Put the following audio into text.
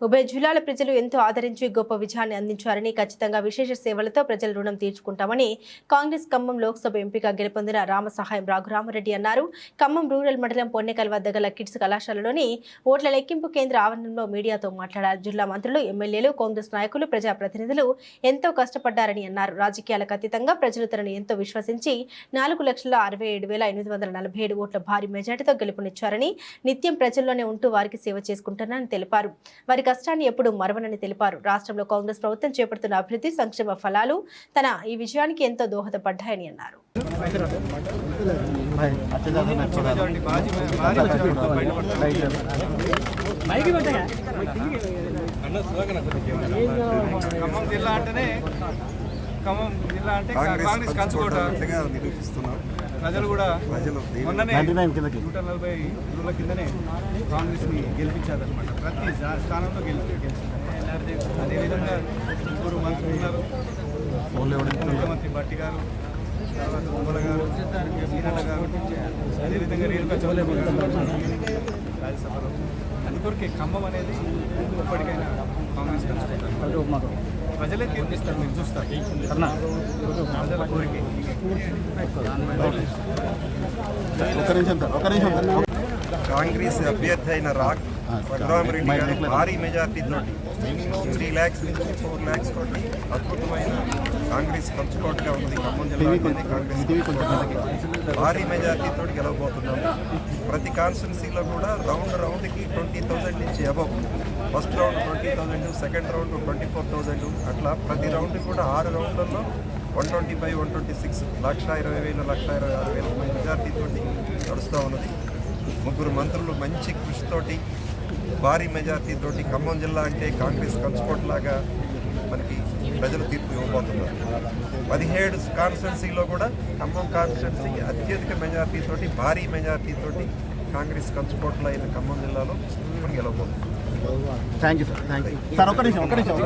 ఉభయ జిల్లాల ప్రజలు ఎంతో ఆదరించి గొప్ప విజయాన్ని అందించారని ఖచ్చితంగా విశేష సేవలతో ప్రజల రుణం తీర్చుకుంటామని కాంగ్రెస్ ఖమ్మం లోక్సభ ఎంపీగా గెలుపొందిన రామసహాయం రాఘురామరెడ్డి అన్నారు. ఖమ్మం రూరల్ మండలం పొన్నెకల్ వద్ద గల కిడ్స్ కళాశాలలోని ఓట్ల లెక్కింపు కేంద్ర ఆవరణంలో మీడియాతో మాట్లాడారు. జిల్లా మంత్రులు ఎమ్మెల్యేలు కాంగ్రెస్ నాయకులు ప్రజాప్రతినిధులు ఎంతో కష్టపడ్డారని అన్నారు. రాజకీయాలకు అతీతంగా ప్రజలు తనను ఎంతో విశ్వసించి నాలుగు లక్షల అరవై ఏడు వేల ఎనిమిది వందల నలభై ఏడు ఓట్ల భారీ మెజార్టీతో గెలుపునిచ్చారని నిత్యం ప్రజల్లోనే ఉంటూ వారికి సేవ చేసుకుంటున్నారని తెలిపారు. వారి కష్టాన్ని ఎప్పుడూ మరవనని తెలిపారు. రాష్ట్రంలో కాంగ్రెస్ ప్రభుత్వం చేపడుతున్న అభివృద్ధి సంక్షేమ ఫలాలు తన ఈ విజయానికి ఎంతో దోహదపడ్డాయని అన్నారు. ఖమ్మం జిల్లా అంటేనే ఖమ్మం జిల్లా అంటే కాంగ్రెస్ కంచుకోట పంచుకోవటంగా నిరూపిస్తున్నాం. ప్రజలు కూడా మొన్ననే నూట నలభై రోజుల కిందనే కాంగ్రెస్ని గెలిపించారనమాట ప్రతి స్థానంలో గెలిపి గెలిచింది అదేవిధంగా ముగ్గురు మంత్రులు ఉన్నారు. ముఖ్యమంత్రి భట్టి గారు తర్వాత గారు సీనన్న గారు అదేవిధంగా రేణుకా గారు రాజ్యసభలో. అందుకొరకే ఖమ్మం అనేది ఇప్పటికైనా కాంగ్రెస్ కంచుకుంటారు ప్రజలే తీర్పిస్తారు మీరు చూస్తారు ప్రజల కోరిక ఒక నిమిషం సార్ ఒక నిమిషం సార్ కాంగ్రెస్ అభ్యర్థి అయిన రాక్ రఘురామరెడ్డి గారు భారీ మెజార్టీ తోటి మినిమం త్రీ ల్యాక్స్ నుంచి ఫోర్ ల్యాక్స్ తోటి అద్భుతమైన కాంగ్రెస్ కంచుకోటగా ఉంది. ఖమ్మం జిల్లా కాంగ్రెస్ భారీ మెజార్టీ తోటి గెలవబోతున్నాము ప్రతి కాన్స్టిట్యున్సీలో కూడా రౌండ్ రౌండ్కి ట్వంటీ థౌజండ్ నుంచి above. First round twenty thousand second round twenty four thousand. అట్లా ప్రతి రౌండ్ కూడా ఆరు రౌండ్లలో one twenty five one twenty six lakh ఇరవై వేలు లక్ష ఇరవై ఆరు వేలు మెజార్టీ తోటి నడుస్తూ ఉన్నది. ముగ్గురు మంత్రులు మంచి కృషితోటి భారీ మెజార్టీ తోటి ఖమ్మం జిల్లా అంటే కాంగ్రెస్ కంచుకోట్ లాగా మనకి ప్రజలు తీర్పు ఇవ్వబోతున్నారు. పదిహేడు కాన్స్టిట్యున్సీలో కూడా ఖమ్మం కాన్స్టిట్యున్సీకి అత్యధిక మెజార్టీ తోటి భారీ మెజార్టీ తోటి కాంగ్రెస్ కంచుకోట్ల అయిన ఖమ్మం జిల్లాలో ఇప్పుడు గెలవబోతుంది thank you sir thank you sir ఒక నిమిషం ఒక నిమిషం.